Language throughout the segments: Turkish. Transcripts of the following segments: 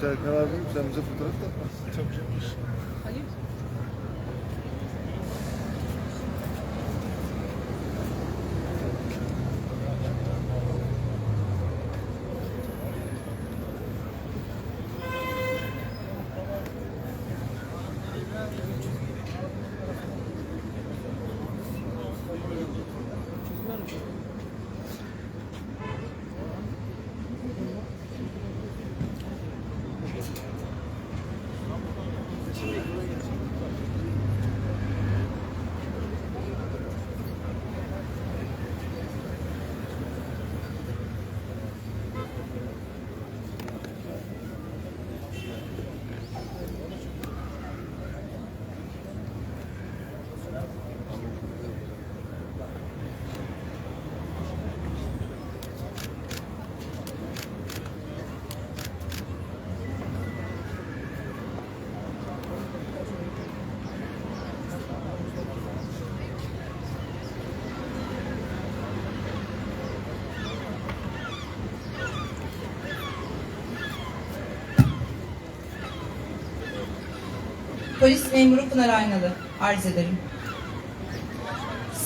Serkan abim sen bize fotoğraf da atmazsın. Çok güzelmiş. Polis memuru Pınar Aynalı arz ederim.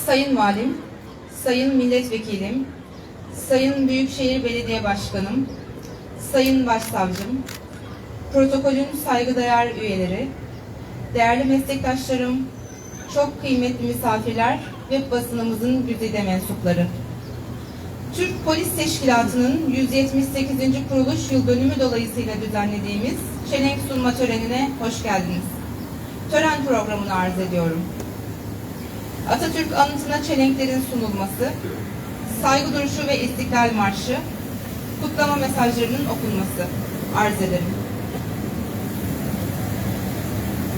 Sayın Valim, Sayın Milletvekilim, Sayın Büyükşehir Belediye Başkanım, Sayın Başsavcım, protokolün saygıdeğer üyeleri, değerli meslektaşlarım, çok kıymetli misafirler ve basınımızın güzide mensupları. Türk Polis Teşkilatı'nın 178. kuruluş yıl dönümü dolayısıyla düzenlediğimiz çelenk sunma törenine hoş geldiniz. Tören programını arz ediyorum. Atatürk anıtına çelenklerin sunulması, saygı duruşu ve istiklal marşı, kutlama mesajlarının okunması arz ederim.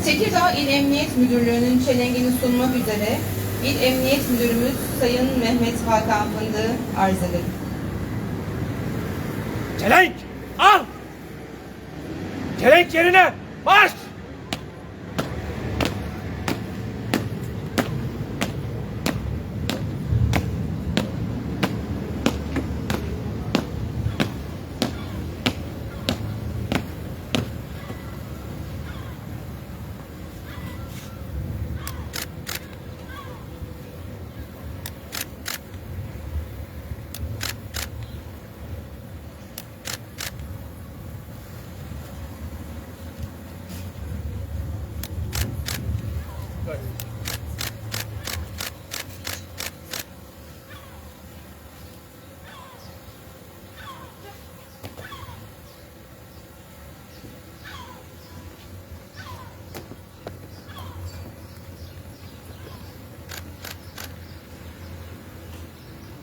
Tekirdağ İl Emniyet Müdürlüğü'nün çelengini sunmak üzere İl Emniyet Müdürümüz Sayın Mehmet Hakan Fındık'ı arz ederim. Çelenk al! Çelenk yerine marş!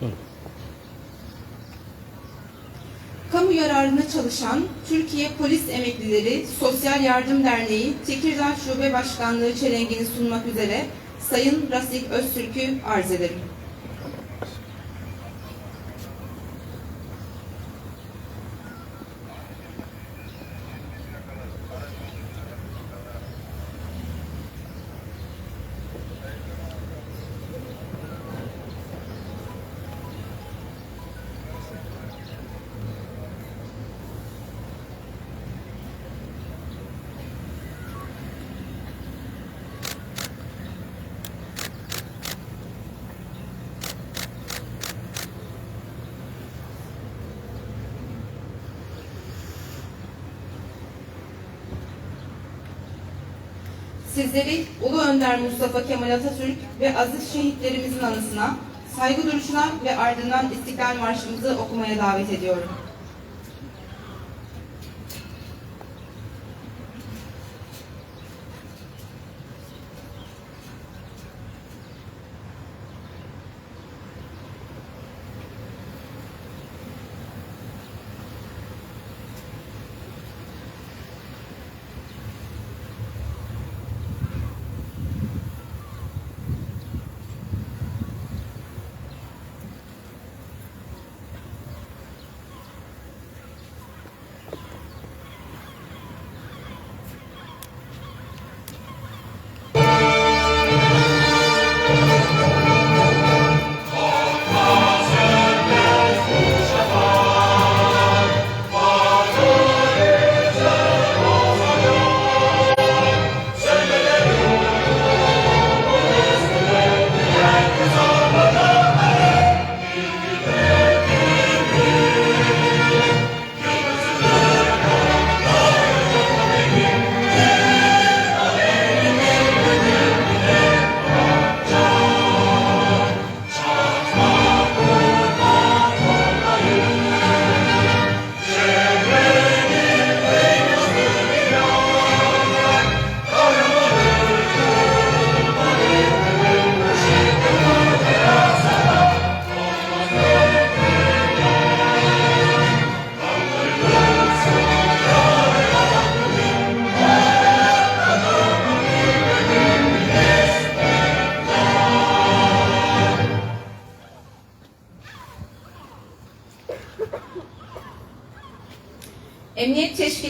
Mm. Yararına çalışan Türkiye Polis Emeklileri Sosyal Yardım Derneği Tekirdağ Şube Başkanlığı çelengini sunmak üzere Sayın Rasik Öztürk'ü arz ederim. Sizleri Ulu Önder Mustafa Kemal Atatürk ve aziz şehitlerimizin anısına saygı duruşuna ve ardından İstiklal Marşımızı okumaya davet ediyorum.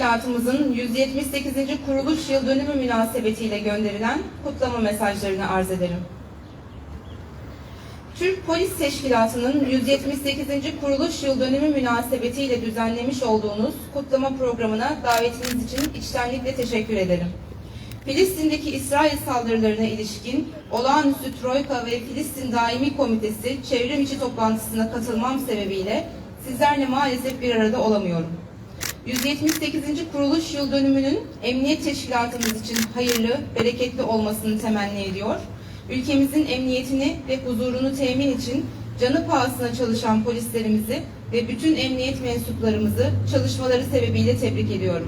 Teşkilatımızın 178. kuruluş yıl dönümü münasebetiyle gönderilen kutlama mesajlarını arz ederim. Türk Polis Teşkilatı'nın 178. kuruluş yıl dönümü münasebetiyle düzenlemiş olduğunuz kutlama programına davetiniz için içtenlikle teşekkür ederim. Filistin'deki İsrail saldırılarına ilişkin olağanüstü Troika ve Filistin Daimi Komitesi çevrim içi toplantısına katılmam sebebiyle sizlerle maalesef bir arada olamıyorum. 178. kuruluş yıl dönümünün emniyet teşkilatımız için hayırlı, bereketli olmasını temenni ediyor. Ülkemizin emniyetini ve huzurunu temin için canı pahasına çalışan polislerimizi ve bütün emniyet mensuplarımızı çalışmaları sebebiyle tebrik ediyorum.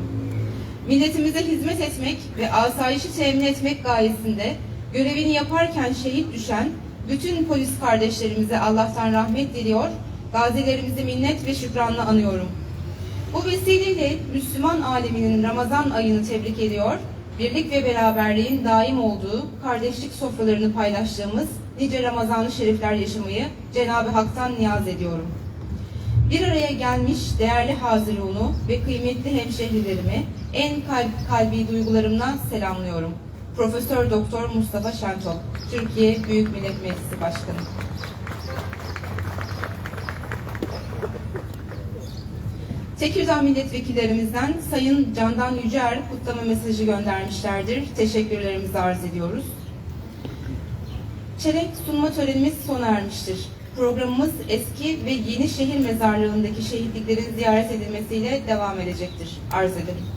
Milletimize hizmet etmek ve asayişi temin etmek gayesinde görevini yaparken şehit düşen bütün polis kardeşlerimize Allah'tan rahmet diliyor, gazilerimizi minnet ve şükranla anıyorum. Bu vesileyle Müslüman aleminin Ramazan ayını tebrik ediyor, birlik ve beraberliğin daim olduğu, kardeşlik sofralarını paylaştığımız nice Ramazan-ı Şerifler yaşamayı Cenab-ı Hak'tan niyaz ediyorum. Bir araya gelmiş değerli Hazirunu ve kıymetli hemşehrilerimi en kalp, kalbi duygularımla selamlıyorum. Profesör Doktor Mustafa Şentop, Türkiye Büyük Millet Meclisi Başkanı. Tekirdağ milletvekillerimizden Sayın Candan Yücer kutlama mesajı göndermişlerdir. Teşekkürlerimizi arz ediyoruz. Çelenk sunma törenimiz sona ermiştir. Programımız eski ve yeni şehir mezarlığındaki şehitliklerin ziyaret edilmesiyle devam edecektir. Arz ederim.